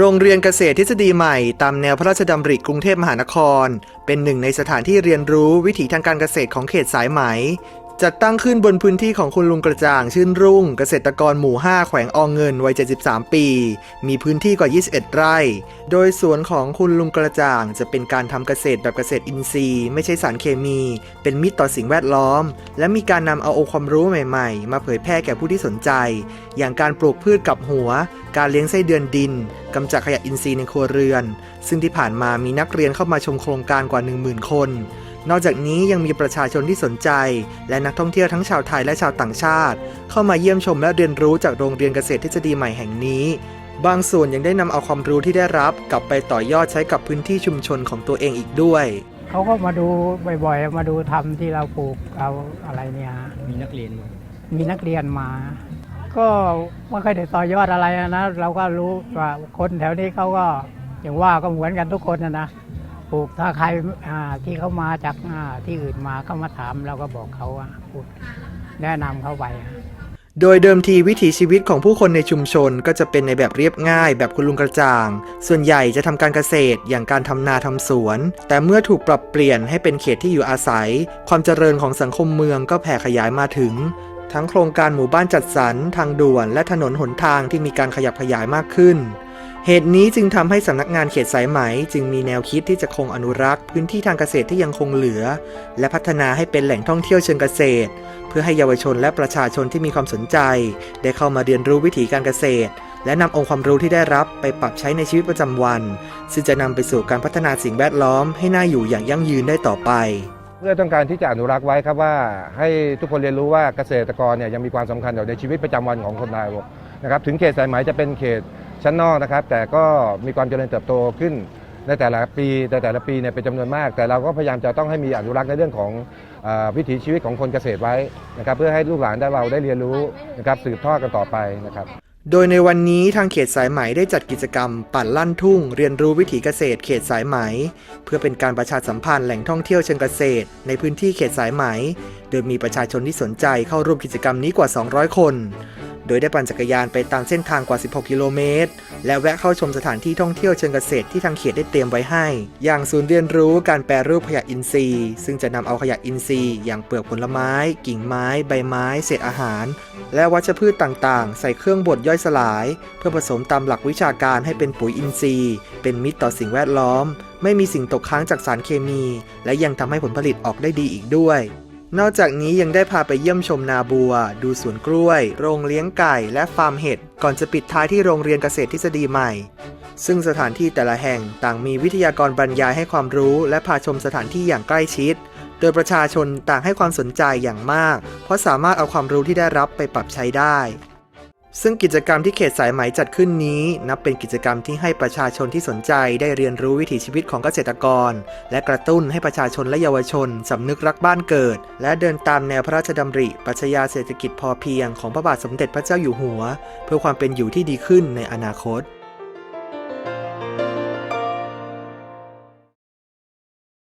โรงเรียนเกษตรทฤษฎีใหม่ ตามแนวพระราชดำริกรุงเทพมหานคร เป็นหนึ่งในสถานที่เรียนรู้วิถีทางการเกษตรของเขตสายไหม จัดตั้งขึ้นบนพื้นที่ของคุณลุงกระจ่างชื่นรุ่ง เกษตรกรหมู่ 5 แขวงอองเงินวัย 73 ปี มีพื้นที่กว่า 21 ไร่ โดยสวนของคุณลุงกระจ่างจะเป็นการทำเกษตรแบบเกษตรอินทรีย์ ไม่ใช่สารเคมี เป็นมิตรต่อสิ่งแวดล้อม และมีการนำเอาองค์ความรู้ใหม่ๆ มาเผยแพร่แก่ผู้ที่สนใจ อย่างการปลูกพืชกับหัว การเลี้ยงไส้เดือนดินกำจัดขยะอินทรีย์ในครัวเรือน ซึ่งที่ผ่านมามีนักเรียนเข้ามาชมโครงการกว่า 10,000 คน นอกจากนี้ยังมีประชาชนที่สนใจ และนักท่องเที่ยวทั้งชาวไทยและชาวต่างชาติ เข้ามาเยี่ยมชมและเรียนรู้จากโรงเรียนเกษตรทฤษฎีใหม่แห่งนี้ บางส่วนยังได้นำเอาความรู้ที่ได้รับ กลับไปต่อยอดใช้กับพื้นที่ชุมชนของตัวเองอีกด้วย เขาก็มาดูบ่อยๆ มาดูทำที่เราปลูกเอาอะไรเนี่ย มีนักเรียนมามีนักเรียนมา ก็ไม่ค่อยได้ต่อยอดอะไรนะ เราก็รู้ว่าคนแถวนี้เขาก็อย่างว่าก็เหมือนกันทุกคนนะนะ ปลูกถ้าใครที่เขามาจากที่อื่นมาเขามาถามเราก็บอกเขาอะพูดแนะนำเขาไปโดยเดิมทีวิถีชีวิตของผู้คนในชุมชนก็จะเป็นในแบบเรียบง่ายแบบคุณลุงกระจ่าง ส่วนใหญ่จะทำการเกษตรอย่างการทำนาทำสวน แต่เมื่อถูกปรับเปลี่ยนให้เป็นเขตที่อยู่อาศัย ความเจริญของสังคมเมืองก็แผ่ขยายมาถึง ทั้งโครงการหมู่บ้านจัดสรรทางด่วนและถนนหนทางที่มีการขยับขยายมากขึ้น เหตุนี้จึงทำให้สำนักงานเขตสายไหม จึงมีแนวคิดที่จะคงอนุรักษ์ พื้นที่ทางเกษตรที่ยังคงเหลือ และพัฒนาให้เป็นแหล่งท่องเที่ยวเชิงเกษตร เพื่อให้เยาวชนและประชาชนที่มีความสนใจ ได้เข้ามาเรียนรู้วิถีการเกษตร และนำองค์ความรู้ที่ได้รับไปปรับใช้ในชีวิตประจำวัน ซึ่งจะนำไปสู่การพัฒนาสิ่งแวดล้อม ให้น่าอยู่อย่างยั่งยืนได้ต่อไปเพื่อต้องการที่จะอนุรักษ์ไว้ครับว่าให้ทุกคนเรียนรู้ว่าเกษตรกรเนี่ยยังมีความสำคัญอยู่ในชีวิตประจำวันของคนไทยนะครับถึงเขตสายไหมจะเป็นเขต ชั้นนอกนะครับ แต่ก็มีความเจริญเติบโตขึ้นในแต่ละปีแต่แต่ละปีเนี่ยเป็นจำนวนมาก แต่เราก็พยายามจะต้องให้มีอนุรักษ์ในเรื่องของเออวิถีชีวิตของคนเกษตรไว้นะครับ เพื่อให้ลูกหลานได้เราได้เรียนรู้นะครับสืบทอดกันต่อไปนะครับ โดยในวันนี้ทางเขตสายไหมได้จัดกิจกรรม ปั่นลั่นทุ่ง เรียนรู้วิถีเกษตรเขตสายไหม เพื่อเป็นการประชาสัมพันธ์แหล่งท่องเที่ยวเชิงเกษตร ในพื้นที่เขตสายไหม โดยมีประชาชนที่สนใจเข้าร่วมกิจกรรมนี้กว่า 200 คน โดยได้ปั่นจักรยานไปตามเส้นทางกว่า 16 กิโลเมตร และแวะเข้าชมสถานที่ท่องเที่ยวเชิงเกษตรที่ทางเขตได้เตรียมไว้ให้ อย่างศูนย์เรียนรู้การแปรรูปขยะอินทรีย์ ซึ่งจะนำเอาขยะอินทรีย์ อย่างเปลือกผลไม้ กิ่งไม้ ใบไม้ เศษอาหาร และวัชพืชต่างๆ ใส่เครื่องบดย่อยสลาย เพื่อผสมตามหลักวิชาการให้เป็นปุ๋ยอินทรีย์ เป็นมิตรต่อสิ่งแวดล้อม ไม่มีสิ่งตกค้างจากสารเคมี และยังทำให้ผลผลิตออกได้ดีอีกด้วย นอกจากนี้ยังได้พาไปเยี่ยมชมนาบัว ดูสวนกล้วย โรงเลี้ยงไก่ และฟาร์มเห็ด ก่อนจะปิดท้ายที่โรงเรียนเกษตรทฤษฎีใหม่ ซึ่งสถานที่แต่ละแห่งต่างมีวิทยากรบรรยายให้ความรู้ และพาชมสถานที่อย่างใกล้ชิด โดยประชาชนต่างให้ความสนใจอย่างมาก เพราะสามารถเอาความรู้ที่ได้รับไปปรับใช้ได้ ซึ่งกิจกรรมที่เขตสายไหมจัดขึ้นนี้ นับเป็นกิจกรรมที่ให้ประชาชนที่สนใจได้เรียนรู้วิถีชีวิตของเกษตรกร และกระตุ้นให้ประชาชนและเยาวชน สำนึกรักบ้านเกิด และเดินตามแนวพระราชดำริปรัชญาเศรษฐกิจพอเพียงของพระบาทสมเด็จพระเจ้าอยู่หัว เพื่อความเป็นอยู่ที่ดีขึ้นในอนาคต